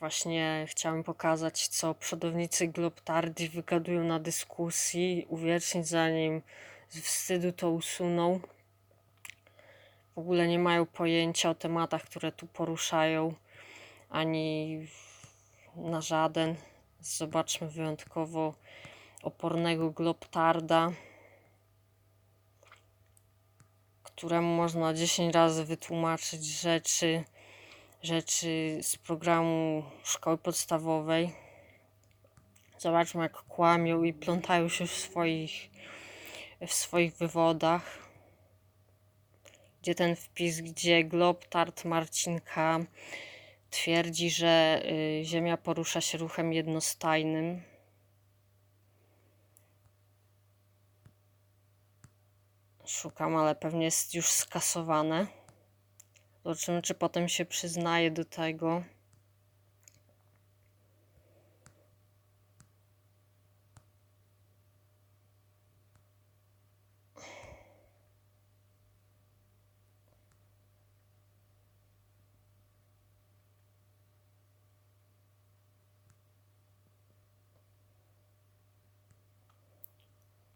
Właśnie chciałem pokazać, co przodownicy Globtardi wygadują na dyskusji, uwiecznić zanim z wstydu to usuną. W ogóle nie mają pojęcia o tematach, które tu poruszają, ani na żaden. Zobaczmy wyjątkowo opornego Globtarda, któremu można 10 razy wytłumaczyć rzeczy, rzeczy z programu szkoły podstawowej. Zobaczmy, jak kłamią i plątają się w swoich, w swoich wywodach. Gdzie ten wpis, gdzie Globtard Marcinka twierdzi, że y, Ziemia porusza się ruchem jednostajnym. Szukam, ale pewnie jest już skasowane. Zobaczymy, czy potem się przyznaje do tego.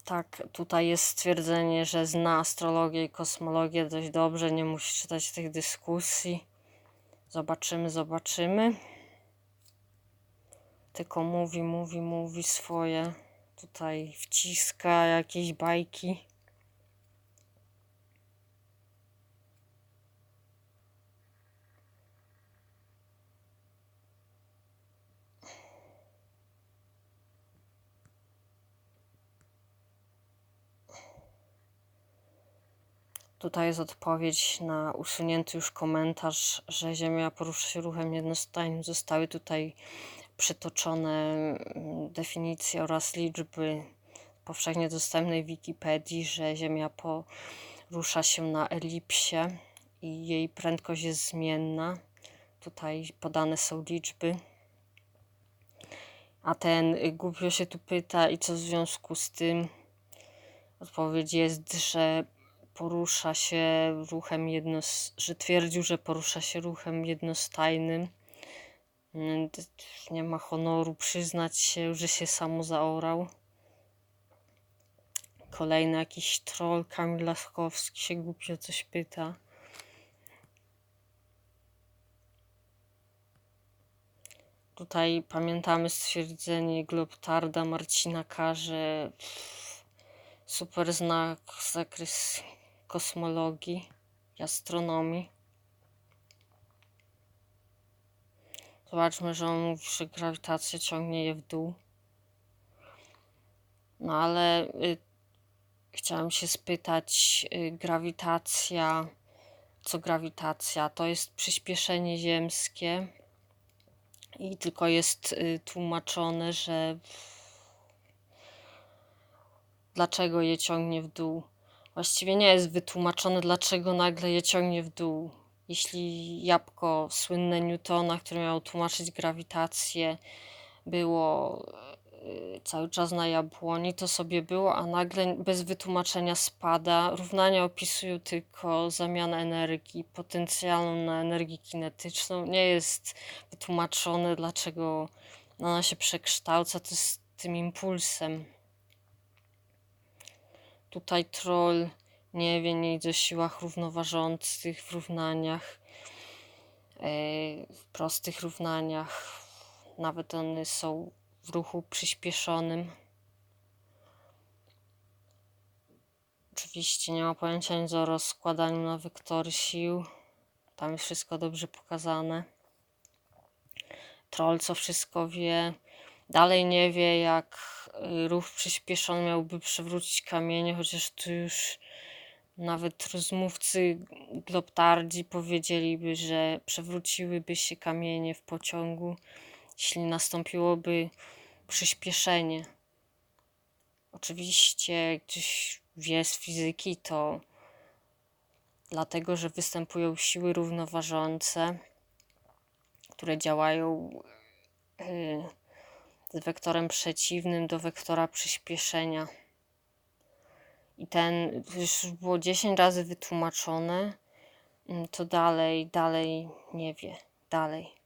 Tak, tutaj jest stwierdzenie, że zna astrologię i kosmologię dość dobrze, nie musi czytać tych dyskusji. Zobaczymy, zobaczymy. Tylko mówi, mówi, mówi swoje. Tutaj wciska jakieś bajki. Tutaj jest odpowiedź na usunięty już komentarz, że Ziemia porusza się ruchem jednostajnym. Zostały tutaj przytoczone mm, definicje oraz liczby powszechnie dostępnej Wikipedii, że Ziemia porusza się na elipsie i jej prędkość jest zmienna. Tutaj podane są liczby. A ten y, głupio się tu pyta, i co w związku z tym? Odpowiedź jest, że porusza się ruchem jednos... że twierdził, że porusza się ruchem jednostajnym. Mm, Nie ma honoru przyznać się, że się samo zaorał. Kolejny jakiś troll Kamil Laskowski się głupio coś pyta. Tutaj pamiętamy stwierdzenie Globtarda Marcina K., że super znak zakres kosmologii i astronomii. Zobaczmy, że on mówi, że grawitacja ciągnie je w dół. No ale y, chciałem się spytać, y, grawitacja, co grawitacja? To jest przyspieszenie ziemskie i tylko jest y, tłumaczone, że dlaczego je ciągnie w dół. Właściwie nie jest wytłumaczone, dlaczego nagle je ciągnie w dół. Jeśli jabłko słynne Newtona, które miało tłumaczyć grawitację, było y, cały czas na jabłoni, to sobie było, a nagle bez wytłumaczenia spada. Równania opisują tylko zamianę energii potencjalną na energię kinetyczną. Nie jest wytłumaczone, dlaczego ona się przekształca. To jest tym impulsem. Tutaj troll nie wie nic o siłach równoważących w równaniach, e, w prostych równaniach. Nawet one są w ruchu przyspieszonym. Oczywiście nie ma pojęcia nic o rozkładaniu na wektory sił. Tam jest wszystko dobrze pokazane. Troll co wszystko wie. Dalej nie wie, jak ruch przyspieszony miałby przewrócić kamienie, chociaż tu już nawet rozmówcy globtardzi powiedzieliby, że przewróciłyby się kamienie w pociągu, jeśli nastąpiłoby przyspieszenie. Oczywiście ktoś wie z fizyki, to dlatego, że występują siły równoważące, które działają y, z wektorem przeciwnym do wektora przyspieszenia. I ten już było 10 razy wytłumaczone, mm, to dalej, dalej nie wie. Dalej.